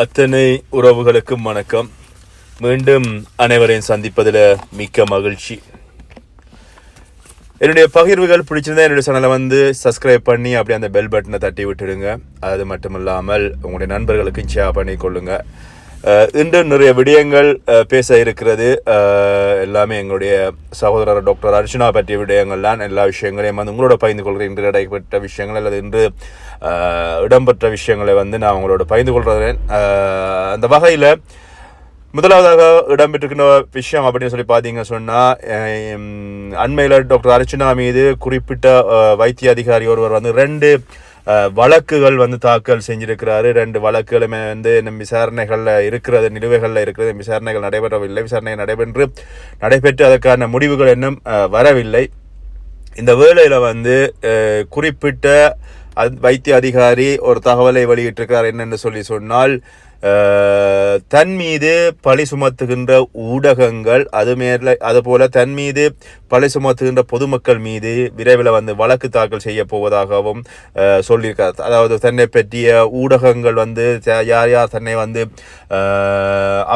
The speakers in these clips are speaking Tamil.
அத்தனை உறவுகளுக்கும் வணக்கம். மீண்டும் அனைவரையும் சந்திப்பதில் மிக்க மகிழ்ச்சி. என்னுடைய பகிர்வுகள் பிடிச்சிருந்தா என்னுடைய சேனலை வந்து சப்ஸ்கிரைப் பண்ணி அப்படியே அந்த பெல் பட்டனை தட்டி விட்டுடுங்க. அது மட்டும் இல்லாமல் உங்களுடைய நண்பர்களுக்கும் ஷேர் பண்ணி கொள்ளுங்கள் இன்று நிறைய விடயங்கள் பேச இருக்கிறது. எல்லாமே எங்களுடைய சகோதரர் டாக்டர் அர்ச்சனா பற்றிய விடயங்கள் தான். எல்லா விஷயங்களையும் வந்து உங்களோட பகிர்ந்து கொள்கிறேன். இன்று நடைபெற்ற விஷயங்கள் அல்லது இன்று இடம்பெற்ற விஷயங்களை வந்து நான் உங்களோட பகிர்ந்து கொள்கிறேன். அந்த வகையில் முதலாவதாக இடம்பெற்றிருக்கிற விஷயம் அப்படின்னு சொல்லி பார்த்தீங்க சொன்னால் அண்மையில் டாக்டர் அர்ச்சனா மீது குறிப்பிட்ட வைத்திய அதிகாரி ஒருவர் வந்து ரெண்டு வழக்குகள் வந்து தாக்கல் செஞ்சிருக்கிறாரு. ரெண்டு வழக்குகளுமே வந்து இன்னும் விசாரணைகளில் இருக்கிறது நிலுவைகளில் இருக்கிறது. விசாரணைகள் நடைபெறவில்லை. விசாரணை நடைபெற்று நடைபெற்று அதற்கான முடிவுகள் இன்னும் வரவில்லை. இந்த வேளையில் வந்து குறிப்பிட்ட வைத்திய அதிகாரி ஒரு தகவலை வெளியிட்டிருக்கிறார் என்னென்னு சொல்லி சொன்னால் தன் மீது பழி சுமத்துகின்ற ஊடகங்கள் அது மேல அதுபோல தன் மீது பழி சுமத்துகின்ற பொதுமக்கள் மீது விரைவில் வந்து வழக்கு தாக்கல் செய்ய போவதாகவும் சொல்லியிருக்கார். அதாவது தன்னை பற்றிய ஊடகங்கள் வந்து யார் யார் தன்னை வந்து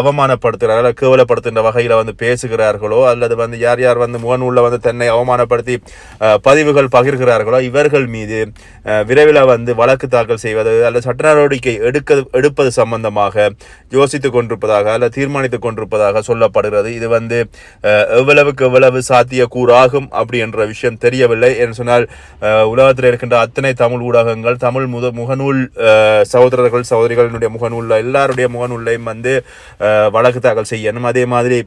அவமானப்படுத்துகிறார்கள் கேவலப்படுத்துகின்ற வகையில் வந்து பேசுகிறார்களோ அல்லது வந்து யார் யார் வந்து முகநூலில் வந்து தன்னை அவமானப்படுத்தி பதிவுகள் பகிர்கிறார்களோ இவர்கள் மீது விரைவில் வந்து வழக்கு தாக்கல் செய்வது அல்லது சட்ட நடவடிக்கை எடுக்க எடுப்பது சம்பந்தமாக யோசித்துக் கொண்டிருப்பதாக அல்ல தீர்மானித்துக் கொண்டிருப்பதாக சொல்லப்படுகிறது. இது வந்து எவ்வளவுக்கு எவ்வளவு சாத்தியக்கூறாகும் அப்படி என்ற விஷயம் தெரியவில்லை. என்று சொன்னால் உலகத்தில் இருக்கின்ற அத்தனை தமிழ் ஊடகங்கள் தமிழ் முத முகநூல் சகோதரர்கள் சகோதரிகளினுடைய முகநூலில் எல்லாருடைய முகநூல்லையும் வந்து வழக்கு தாக்கல் செய்யணும். அதே மாதிரி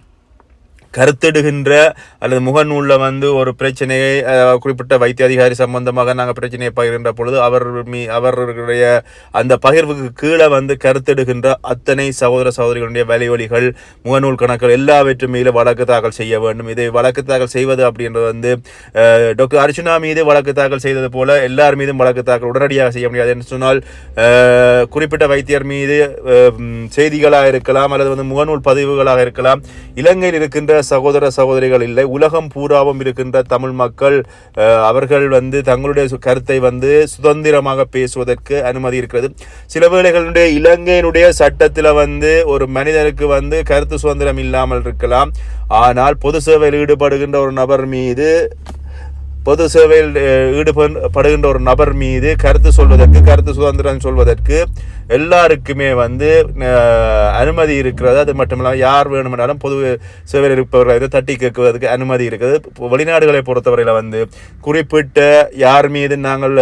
கருத்திடுகின்ற அல்லது முகநூலில் வந்து ஒரு பிரச்சனையை குறிப்பிட்ட வைத்திய அதிகாரி சம்பந்தமாக நாங்கள் பிரச்சனையை பகிர்கின்ற பொழுது அவர் மீ அவர்களுடைய அந்த பகிர்வுக்கு கீழே வந்து கருத்திடுகின்ற அத்தனை சகோதர சகோதரிகளுடைய வலிவலிகள் முகநூல் கணக்குகள் எல்லாவற்றும் மீது வழக்கு தாக்கல் செய்ய வேண்டும். இதை வழக்கு தாக்கல் செய்வது அப்படின்றது வந்து டாக்டர் அர்ச்சுனா மீது வழக்கு தாக்கல் செய்தது போல எல்லார் மீதும் வழக்கு தாக்கல் உடனடியாக செய்ய முடியாது என்று சொன்னால் குறிப்பிட்ட வைத்தியர் மீது செய்திகளாக இருக்கலாம் அல்லது வந்து முகநூல் பதிவுகளாக இருக்கலாம். இலங்கையில் இருக்கின்ற சகோதர சகோதரிகள் இல்லை. உலகம் பூராவும் இருக்கின்ற தமிழ் மக்கள் அவர்கள் வந்து தங்களுடைய கருத்தை வந்து சுதந்திரமாக பேசுவதற்கு அனுமதி இருக்கிறது. சில வேளைகளுடைய இலங்கையினுடைய சட்டத்தில் வந்து ஒரு மனிதனுக்கு வந்து கருத்து சுதந்திரம் இல்லாமல் இருக்கலாம். ஆனால் பொது சேவையில் ஈடுபடுகின்ற ஒரு நபர் மீது பொது சேவையில் ஈடுபடுகின்ற ஒரு நபர் மீது கருத்து சொல்வதற்கு கருத்து சுதந்திரம் சொல்வதற்கு எல்லாருக்குமே வந்து அனுமதி இருக்கிறது. அது மட்டும் இல்லாமல் யார் வேணுமானாலும் பொது சேவையில் இருப்பவர்களை வந்து தட்டி கேட்குவதற்கு அனுமதி இருக்குது. வெளிநாடுகளை பொறுத்தவரையில் வந்து குறிப்பிட்ட யார் மீது நாங்கள்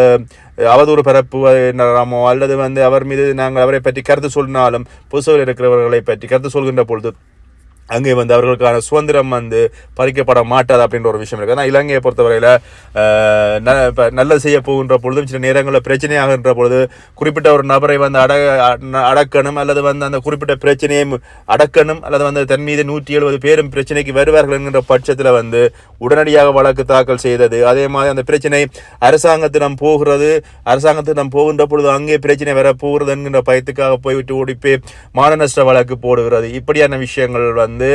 அவதூறு பரப்புவோ அல்லது வந்து அவர் மீது நாங்கள் அவரை பற்றி கருத்து சொன்னாலும் பொது சேவையில் இருக்கிறவர்களை பற்றி கருத்து சொல்கின்ற பொழுது அங்கே வந்து அவர்களுக்கான சுதந்திரம் வந்து பறிக்கப்பட மாட்டாது அப்படின்ற ஒரு விஷயம் இருக்குது ஆனால் இலங்கையை பொறுத்தவரையில் ந- இப்ப நல்லது செய்ய போகின்ற பொழுதும் சில நேரங்களில் பிரச்சனையாகின்ற பொழுது குறிப்பிட்ட ஒரு நபரை வந்து அட அடக்கணும் அல்லது வந்து அந்த குறிப்பிட்ட பிரச்சனையும் அடக்கணும் அல்லது வந்து தன் மீது நூற்றி எழுபது பேரும் பிரச்சனைக்கு வருவார்கள் என்கின்ற பட்சத்தில் வந்து உடனடியாக வழக்கு தாக்கல் செய்தது. அதே மாதிரி அந்த பிரச்சனை அரசாங்கத்திடம் போகிறது. அரசாங்கத்திடம் போகின்ற பொழுது அங்கே பிரச்சனை வர போகிறது என்கின்ற பயத்துக்காக போய்விட்டு ஓடிப்பே மான நஷ்ட வழக்கு போடுகிறது. இப்படியான விஷயங்கள் வந்து வந்து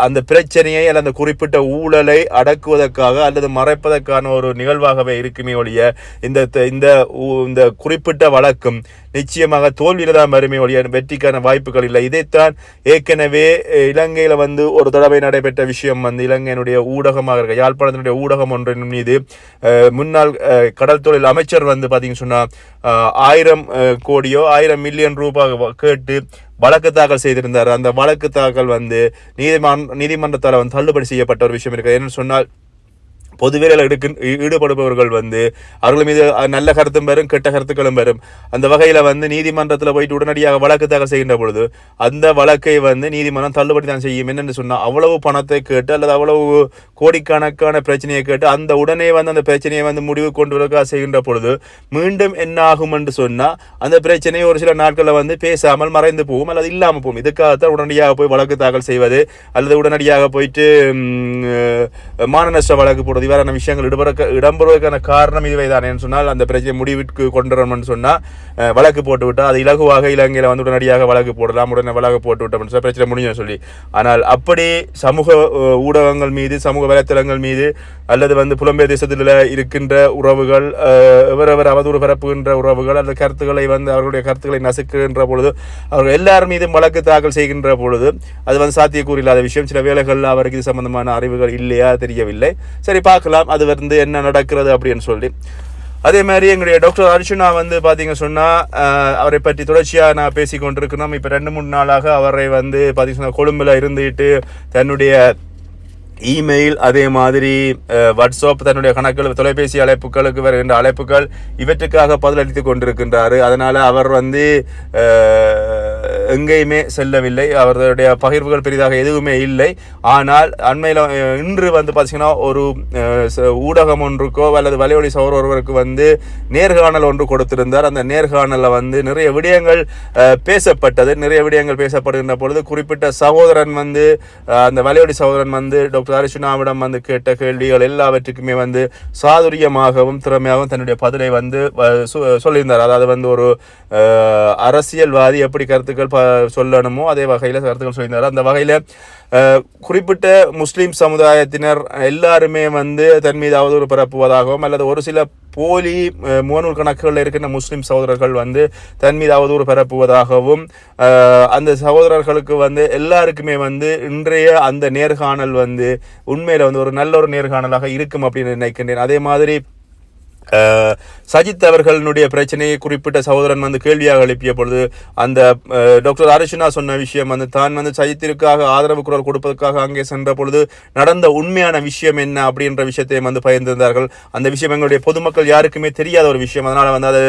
அந்த பிரச்சனையை அல்லது அந்த குறிப்பிட்ட ஊழலை அடக்குவதற்காக அல்லது மறைப்பதற்கான ஒரு நிகழ்வாகவே இருக்குமே ஒழிய இந்த த- இந்த ஊ- இந்த குறிப்பிட்ட வழக்கும் நிச்சயமாக தோல்வியில் தான் வறுமை ஒழிய வெற்றிக்கான வாய்ப்புகள் இல்லை. இதைத்தான் ஏற்கனவே இலங்கையில் வந்து ஒரு தடவை நடைபெற்ற விஷயம் வந்து இலங்கையினுடைய ஊடகமாக இருக்க யாழ்ப்பாணத்தினுடைய ஊடகம் ஒன்றின் மீது முன்னாள் கடல் தொழில் அமைச்சர் வந்து பார்த்தீங்கன்னு சொன்னால் ஆயிரம் கோடியோ ஆயிரம் மில்லியன் ரூபாய் கேட்டு வழக்கு தாக்கல் செய்திருந்தார். அந்த வழக்கு தாக்கல் வந்து நீதிமன்ற நீதிமன்றத்தால் வந்து தள்ளுபடி செய்யப்பட்ட ஒரு விஷயம் இருக்கு. என்னன்னு சொன்னால் பொதுவேலையில் எடுக்க ஈடுபடுபவர்கள் வந்து அவர்கள் மீது நல்ல கருத்தும் பெறும் கெட்ட கருத்துக்களும் பெறும் அந்த வகையில் வந்து நீதிமன்றத்தில் போயிட்டு உடனடியாக வழக்கு தாக்கல் செய்கின்ற பொழுது அந்த வழக்கை வந்து நீதிமன்றம் தள்ளுபடி தான் செய்யும். என்னென்னு சொன்னால் அவ்வளவு பணத்தை கேட்டு அல்லது அவ்வளவு கோடிக்கணக்கான பிரச்சனையை கேட்டு அந்த உடனே வந்து அந்த பிரச்சனையை வந்து முடிவு கொண்டு வரக்காக செய்கின்ற பொழுது மீண்டும் என்ன ஆகும் என்று சொன்னால் அந்த பிரச்சனை ஒரு சில நாட்களில் வந்து பேசாமல் மறைந்து போகும் அல்லது இல்லாமல் போகும். இதுக்காகத்தான் உடனடியாக போய் வழக்கு தாக்கல் செய்வது அல்லது உடனடியாக போயிட்டு ம், மான நஷ்ட வழக்கு போடுவது இவ்வாறான விஷயங்கள் இடம்பெற இடம்பெறுவதற்கான காரணம் இதுவே தான் சொன்னால் அந்த பிரச்சனை முடிவிற்கு கொண்டு வரணும்னு சொன்னால் வழக்கு போட்டு விட்டால் அது இலகுவாக இலங்கையில் வந்து உடனடியாக வழக்கு போடலாம் உடனே வழக்கு போட்டு விட்டோம்னு சொல்லி பிரச்சனை முடியும் சொல்லி. ஆனால் அப்படி சமூக ஊடகங்கள் மீது சமூக வலைத்தளங்கள் மீது அல்லது வந்து புலம்பெயர் தேசத்தில் இருக்கின்ற உறவுகள் அஹ், எவரவர் அவதூறு பரப்புகின்ற உறவுகள் அந்த கருத்துக்களை வந்து அவர்களுடைய கருத்துக்களை நசுக்குகின்ற பொழுது அவர்கள் எல்லார் மீதும் வழக்கு தாக்கல் செய்கின்ற பொழுது அது வந்து சாத்தியக்கூறு இல்லாத விஷயம். சில வேலைகள் அவருக்கு இது சம்பந்தமான அறிவுகள் இல்லையா தெரியவில்லை. சரி பார்க்கலாம். அது வந்து என்ன நடக்கிறது அப்படின்னு சொல்லி. அதே மாதிரி எங்களுடைய டாக்டர் அர்ஜுனா வந்து பார்த்தீங்க சொன்னால் அவரை பற்றி தொடர்ச்சியாக நான் பேசி கொண்டிருக்கிறோம். இப்போ ரெண்டு மூணு நாளாக அவரை வந்து பார்த்தீங்க சொன்னால் கொழும்பில் இருந்துட்டு தன்னுடைய இமெயில் அதே மாதிரி வாட்ஸ்அப் தன்னுடைய கணக்கில் தொலைபேசி அழைப்புகளுக்கு வருகின்ற அழைப்புகள் இவற்றுக்காக பதிலளித்து கொண்டிருக்கின்றார். அதனால் அவர் வந்து எங்கேயுமே செல்லவில்லை. அவர்களுடைய பகிர்வுகள் பெரிதாக எதுவுமே இல்லை. ஆனால் அண்மையில் இன்று வந்து பார்த்திங்கன்னா ஒரு ச- ஊடகம் ஒன்றுக்கோ அல்லது வலைவழி சவர் ஒருவருக்கு வந்து நேர்காணல் ஒன்று கொடுத்திருந்தார். அந்த நேர்காணலில் வந்து நிறைய விடயங்கள் பேசப்பட்டது. நிறைய விடயங்கள் பேசப்படுகின்ற பொழுது குறிப்பிட்ட சகோதரன் வந்து அந்த வலைவழி சகோதரன் வந்து டாக்டர் அரிசுனாவிடம் வந்து கேட்ட கேள்விகள் எல்லாவற்றுக்குமே வந்து சாதுரியமாகவும் திறமையாகவும் தன்னுடைய பதிலை வந்து வ- சொல்லியிருந்தார். அதாவது வந்து ஒரு அரசியல்வாதி எப்படி கருத்துக்கள் ப சொல்லணுமோ அதே வகையில் கருத்துக்கள் சொல்லியிருந்தார். அந்த வகையில் குறிப்பிட்ட முஸ்லீம் சமுதாயத்தினர் எல்லாருமே வந்து தன் மீது அவதூறு பரப்புவதாகவும் அல்லது ஒரு சில போலி அஹ், முகநூல் கணக்குகளில் இருக்கின்ற முஸ்லீம் சகோதரர்கள் வந்து தன் மீது அவதூறு பரப்புவதாகவும் அந்த சகோதரர்களுக்கு வந்து எல்லாருக்குமே வந்து இன்றைய அந்த நேர்காணல் வந்து உண்மையில் வந்து ஒரு நல்ல ஒரு நேர்காணலாக இருக்கும் அப்படின்னு நினைக்கின்றேன். அதே மாதிரி சஜித் அவர்களுடைய பிரச்சனையை குறிப்பிட்ட சகோதரன் வந்து கேள்வியாக எழுப்பிய பொழுது அந்த டாக்டர் அரிஷனா சொன்ன விஷயம் வந்து தான் வந்து சஜித்திற்காக ஆதரவு குரல் கொடுப்பதற்காக அங்கே சென்ற பொழுது நடந்த உண்மையான விஷயம் என்ன அப்படின்ற விஷயத்தையும் வந்து பகிர்ந்திருந்தார்கள். அந்த விஷயம் எங்களுடைய பொதுமக்கள் யாருக்குமே தெரியாத ஒரு விஷயம். அதனால் வந்து அது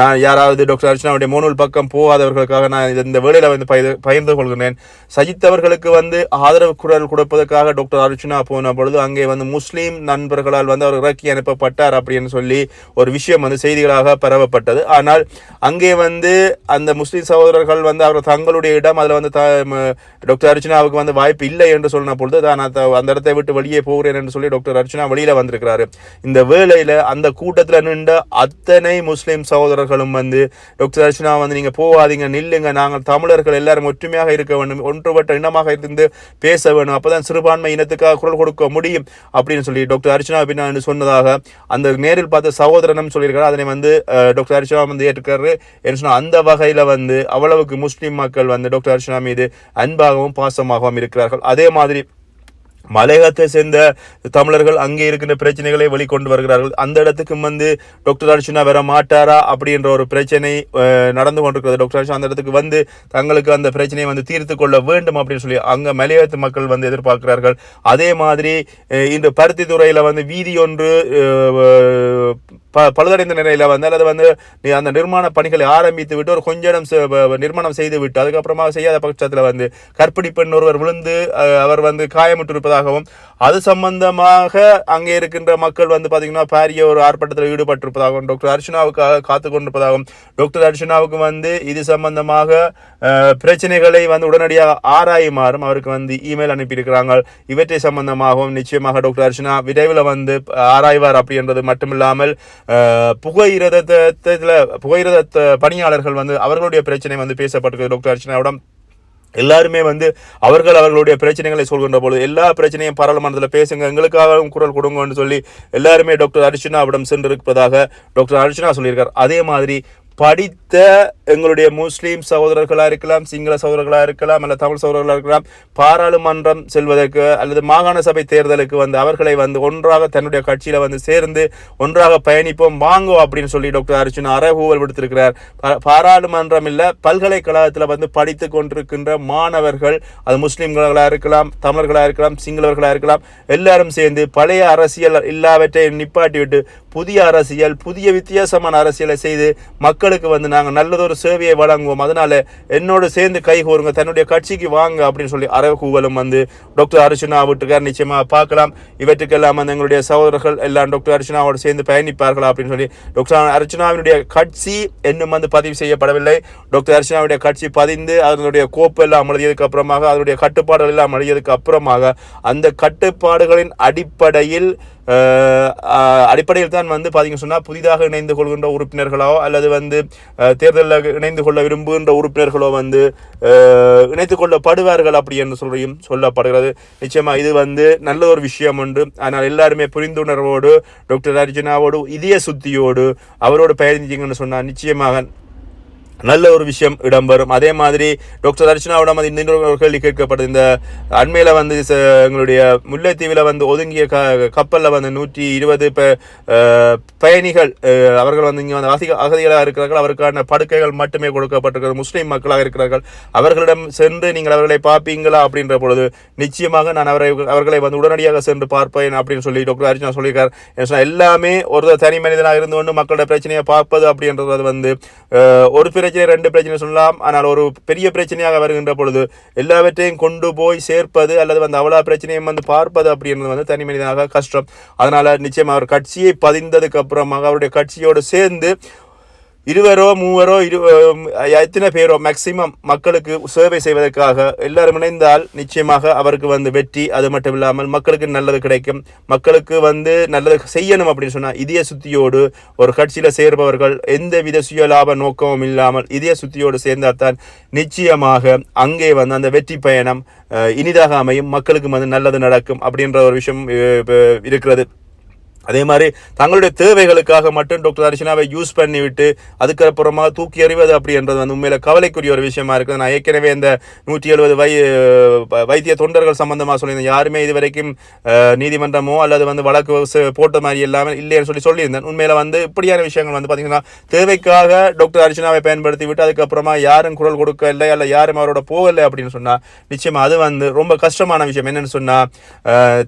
நான் யாராவது டாக்டர் அர்ச்சனாவுடைய மோனூல் பக்கம் போகாதவர்களுக்காக நான் இந்த வேலையில் வந்து பகிர் பகிர்ந்து கொள்கிறேன் சஜித் அவர்களுக்கு வந்து ஆதரவு குரல் கொடுப்பதற்காக டாக்டர் அர்ச்சனா போன பொழுது அங்கே வந்து முஸ்லீம் நண்பர்களால் வந்து அவர் இறக்கி அனுப்பப்பட்டார் அப்படின்னு சொல்லி ஒரு விஷயம் வந்து செய்திகளாக பரவப்பட்டது. ஆனால் அங்கே வந்து அந்த முஸ்லீம் சகோதரர்கள் வந்து அவர் தங்களுடைய இடம் அதில் வந்து த- டாக்டர் அர்ச்சனாவுக்கு வந்து வாய்ப்பு இல்லை என்று சொன்ன பொழுது தான் நான் அந்த இடத்தை விட்டு வெளியே போகிறேன் என்று சொல்லி டாக்டர் அர்ச்சனா வெளியில் வந்திருக்கிறாரு. இந்த வேலையில் அந்த கூட்டத்தில் நின்ற அத்தனை முஸ்லீம் சகோதரர்களும் வந்து டாக்டர் அர்ச்சனா வந்து நீங்கள் போகாதீங்க நில்லுங்க நாங்கள் தமிழர்கள் எல்லாரும் ஒற்றுமையாக இருக்க வேண்டும் ஒன்றுபட்ட இனமாக இருந்து பேச வேணும் அப்போதான் சிறுபான்மை இனத்துக்காக குரல் கொடுக்க முடியும் அப்படின்னு சொல்லி டாக்டர் அர்ச்சனா அப்படின்னு சொன்னதாக அந்த நேரில் பார்த்த சகோதரனும் சொல்லியிருக்காரு. அதனை வந்து டாக்டர் அர்ச்சனா வந்து ஏற்றுக்காரு. என்ன சொன்னால் அந்த வகையில் வந்து அவ்வளவுக்கு முஸ்லீம் மக்கள் வந்து டாக்டர் ஹர்ஷனா மீது அன்பாகவும் பாசமாகவும் இருக்கிறார்கள். அதே மாதிரி மலையகத்தை சேர்ந்த தமிழர்கள் அங்கே இருக்கின்ற பிரச்சனைகளை வெளிக்கொண்டு வருகிறார்கள். அந்த இடத்துக்கு வந்து டாக்டர் அர்ச்சனா வர மாட்டாரா அப்படின்ற ஒரு பிரச்சனை நடந்து கொண்டிருக்கிறது. டாக்டர் அர்ச்சனா அந்த இடத்துக்கு வந்து தங்களுக்கு அந்த பிரச்சனையை வந்து தீர்த்து கொள்ள வேண்டும் அப்படின்னு சொல்லி அங்கே மலையகத்து மக்கள் வந்து எதிர்பார்க்கிறார்கள். அதே மாதிரி இந்த பருத்தி துறையில் வந்து வீதி ஒன்று ப- பழுதடைந்த நிலையில் வந்து அல்லது வந்து நீ அந்த நிர்மாண பணிகளை ஆரம்பித்து விட்டு ஒரு கொஞ்ச இடம் செ- நிர்மாணம் செய்து விட்டு அதுக்கப்புறமா செய்யாத பட்சத்தில் வந்து கற்பிணி பெண் ஒருவர் விழுந்து அவர் வந்து காயமுற்று இருப்பதாகவும் அது சம்பந்தமாக அங்கே இருக்கின்ற மக்கள் வந்து பார்த்திங்கன்னா பாரிய ஒரு ஆர்ப்பாட்டத்தில் ஈடுபட்டிருப்பதாகவும் டாக்டர் அர்ச்சனாவுக்காக காத்து கொண்டிருப்பதாகவும் டாக்டர் அர்ச்சனாவுக்கு வந்து இது சம்பந்தமாக பிரச்சனைகளை வந்து உடனடியாக ஆராயுமாறும் அவருக்கு வந்து இமெயில் அனுப்பியிருக்கிறாங்க. இவற்றை சம்பந்தமாகவும் நிச்சயமாக டாக்டர் அர்ச்சனா விரைவில் வந்து ஆராய்வார் அப்படின்றது மட்டுமில்லாமல் புகையிரதத்தில் புகையிரத பணியாளர்கள் வந்து அவர்களுடைய பிரச்சனை வந்து பேசப்பட்டிருக்கு. டாக்டர் அர்ச்சனாவிடம் எல்லாருமே வந்து அவர்கள் அவர்களுடைய பிரச்சனைகளை சொல்கின்ற பொழுது எல்லா பிரச்சனையும் பாராளுமன்றத்தில் பேசுங்க எங்களுக்காகவும் குரல் கொடுங்கன்னு சொல்லி எல்லாருமே டாக்டர் அர்ச்சனாவிடம் சென்றிருப்பதாக டாக்டர் அர்ச்சனா சொல்லியிருக்கார். அதே மாதிரி படித்த எங்களுடைய முஸ்லீம் சகோதரர்களாக இருக்கலாம் சிங்கள சகோதரர்களாக இருக்கலாம் அல்ல தமிழ் சகோதரர்களாக இருக்கலாம் பாராளுமன்றம் செல்வதற்கு அல்லது மாகாண சபை தேர்தலுக்கு வந்து அவர்களை வந்து ஒன்றாக தன்னுடைய கட்சியில் வந்து சேர்ந்து ஒன்றாக பயணிப்போம் வாங்கோ அப்படின்னு சொல்லி டாக்டர் அர்ஜுன் அறகூவல் விடுத்திருக்கிறார். பாராளுமன்றம் இல்லை பல்கலைக்கழகத்தில் வந்து படித்து கொண்டிருக்கின்ற மாணவர்கள் அது முஸ்லீம்களாக இருக்கலாம் தமிழர்களாக இருக்கலாம் சிங்களவர்களாக இருக்கலாம் எல்லாரும் சேர்ந்து பழைய அரசியல் இல்லாவற்றை நிப்பாட்டிவிட்டு புதிய அரசியல் புதிய வித்தியாசமான அரசியலை செய்து மக்களுக்கு வந்து நாங்கள் நல்லதொரு சேவையை வழங்குவோம். அதனால் என்னோடு சேர்ந்து கை கோருங்க தன்னுடைய கட்சிக்கு வாங்க அப்படின்னு சொல்லி அறகூவலும் வந்து டாக்டர் அர்ச்சனா வீட்டுக்கார் நிச்சயமாக பார்க்கலாம். இவற்றுக்கெல்லாம் வந்து எங்களுடைய சகோதரர்கள் எல்லாம் டாக்டர் அர்ச்சனாவோடு சேர்ந்து பயணிப்பார்களா அப்படின்னு சொல்லி டாக்டர் அர்ச்சனாவினுடைய கட்சி இன்னும் வந்து பதிவு செய்யப்படவில்லை. டாக்டர் அர்ச்சனாவுடைய கட்சி பதிந்து அதனுடைய கோப்பு எல்லாம் எழுதியதுக்கு அப்புறமாக அதனுடைய கட்டுப்பாடுகள் எல்லாம் எழுதியதுக்கு அப்புறமாக அந்த கட்டுப்பாடுகளின் அடிப்படையில் அடிப்படையில் தான் வந்து பார்த்தீங்கன்னு சொன்னால் புதிதாக இணைந்து கொள்கின்ற உறுப்பினர்களோ அல்லது வந்து தேர்தலில் இணைந்து கொள்ள விரும்புகின்ற உறுப்பினர்களோ வந்து இணைத்து கொள்ளப்படுவார்கள் அப்படி என்று சொல்லியும் சொல்லப்படுகிறது. நிச்சயமாக இது வந்து நல்ல ஒரு விஷயம் உண்டு. ஆனால் எல்லாருமே புரிந்துணர்வோடு டாக்டர் அர்ஜுனாவோடு இதய சுத்தியோடு அவரோடு பயணிச்சிங்கன்னு சொன்னால் நிச்சயமாக நல்ல ஒரு விஷயம் இடம்பெறும். அதே மாதிரி டாக்டர் அர்ச்சனாவிடம் வந்து இன்னொரு ஒரு கேள்வி கேட்கப்பட்டது. இந்த அண்மையில் வந்து ச- எங்களுடைய முல்லைத்தீவில் வந்து ஒதுங்கிய க கப்பலில் வந்து நூற்றி இருபது ப பயணிகள் அவர்கள் வந்து இங்கே வந்து அகதி அகதிகளாக இருக்கிறார்கள். அவருக்கான படுக்கைகள் மட்டுமே கொடுக்கப்பட்டிருக்கிறது. முஸ்லீம் மக்களாக இருக்கிறார்கள். அவர்களிடம் சென்று நீங்கள் அவர்களை பார்ப்பீங்களா அப்படின்ற பொழுது நிச்சயமாக நான் அவரை அவர்களை வந்து உடனடியாக சென்று பார்ப்பேன் அப்படின்னு சொல்லி டாக்டர் அர்ச்சனா சொல்லியிருக்கார். எல்லாமே ஒரு தனி மனிதனாக இருந்து கொண்டு மக்களோட பிரச்சனையை பார்ப்பது அப்படின்றது வந்து ஒரு பிரச்சனை ரெண்டு பிரச்சனை சொல்லலாம். ஆனால் ஒரு பெரிய பிரச்சனையாக வருகின்ற பொழுது எல்லாவற்றையும் கொண்டு போய் சேர்ப்பது அல்லது வந்து அவ்வளோ பிரச்சனையும் வந்து பார்ப்பது அப்படின்றது வந்து தனி மனிதனாக கஷ்டம். அதனால் நிச்சயமாக அவர் கட்சியை பதிந்ததுக்கு அப்புறமாக அவருடைய கட்சியோடு சேர்ந்து இருவரோ மூவரோ இரு எத்தனை பேரோ மேக்சிமம் மக்களுக்கு சேவை செய்வதற்காக எல்லாரும் இணைந்தால் நிச்சயமாக அவருக்கு வந்து வெற்றி அது மட்டும் இல்லாமல் மக்களுக்கு நல்லது கிடைக்கும். மக்களுக்கு வந்து நல்லது செய்யணும் அப்படின்னு சொன்னால் இதய சுத்தியோடு ஒரு கட்சியில் சேர்பவர்கள் எந்த வித சுய லாப நோக்கமும் இல்லாமல் இதய சுத்தியோடு சேர்ந்தால்தான் நிச்சயமாக அங்கே வந்து அந்த வெற்றி பயணம் இனிதாக அமையும். மக்களுக்கு வந்து நல்லது நடக்கும் அப்படின்ற ஒரு விஷயம் இருக்கிறது. அதே மாதிரி தங்களுடைய தேவைகளுக்காக மட்டும் டாக்டர் அர்ச்சனாவை யூஸ் பண்ணிவிட்டு அதுக்கப்புறமா தூக்கி எறிவது அப்படின்றது வந்து உண்மையில் கவலைக்குரிய ஒரு விஷயமா இருக்குது. நான் ஏற்கனவே இந்த நூற்றி எழுபது வை வ- வைத்திய தொண்டர்கள் சம்பந்தமாக சொல்லியிருந்தேன். யாருமே இது வரைக்கும் நீதிமன்றமோ அல்லது வந்து வழக்கு போட்ட மாதிரி எல்லாமே இல்லைன்னு சொல்லி சொல்லியிருந்தேன். உண்மையில் வந்து இப்படியான விஷயங்கள் வந்து பார்த்தீங்கன்னா தேவைக்காக டாக்டர் அர்ச்சனாவை பயன்படுத்தி விட்டு அதுக்கப்புறமா யாரும் குரல் கொடுக்கவில்லை அல்ல யாரும் அவரோட போகலை அப்படின்னு சொன்னால் நிச்சயமாக அது வந்து ரொம்ப கஷ்டமான விஷயம். என்னென்னு சொன்னால்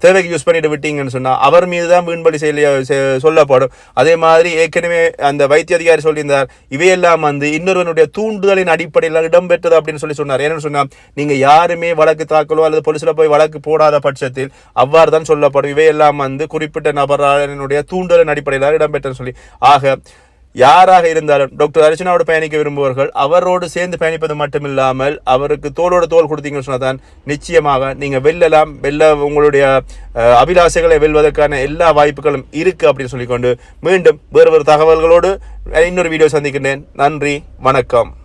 தேவைக்கு யூஸ் பண்ணிட்டு விட்டீங்கன்னு சொன்னால் அவர் மீது தான் வீண்பலி செய்ய செ- சொல்லப்படும். அதே மாதிரி ஏற்கனவே அந்த வைத்திய அதிகாரி சொல்லியிருந்தார் இவையெல்லாம் வந்து இன்னொருவனுடைய தூண்டுதலின் அடிப்படையில் இடம்பெற்றது அப்படின்னு சொல்லி சொன்னார். என்னன்னு சொன்னால் நீங்கள் யாருமே வழக்கு தாக்கலோ அல்லது போலீஸில் போய் வழக்கு போடாத பட்சத்தில் அவ்வாறு தான் சொல்லப்படும். இவையெல்லாம் வந்து குறிப்பிட்ட நபரானுடைய தூண்டுதலின் அடிப்படையில் இடம்பெற்றன்னு சொல்லி. ஆக யாராக இருந்தாலும் டாக்டர் அர்ச்சனாவோட பயணிக்க விரும்புவர்கள் அவரோடு சேர்ந்து பயணிப்பது மட்டுமில்லாமல் அவருக்கு தோளோட தோல் கொடுத்தீங்கன்னு சொன்னதான் நிச்சயமாக நீங்கள் வெல்லலாம் வெல்ல உங்களுடைய அபிலாசைகளை வெல்வதற்கான எல்லா வாய்ப்புகளும் இருக்குது அப்படின்னு சொல்லிக்கொண்டு மீண்டும் வேறு வேறு தகவல்களோடு இன்னொரு வீடியோ சந்திக்கின்றேன். நன்றி வணக்கம்.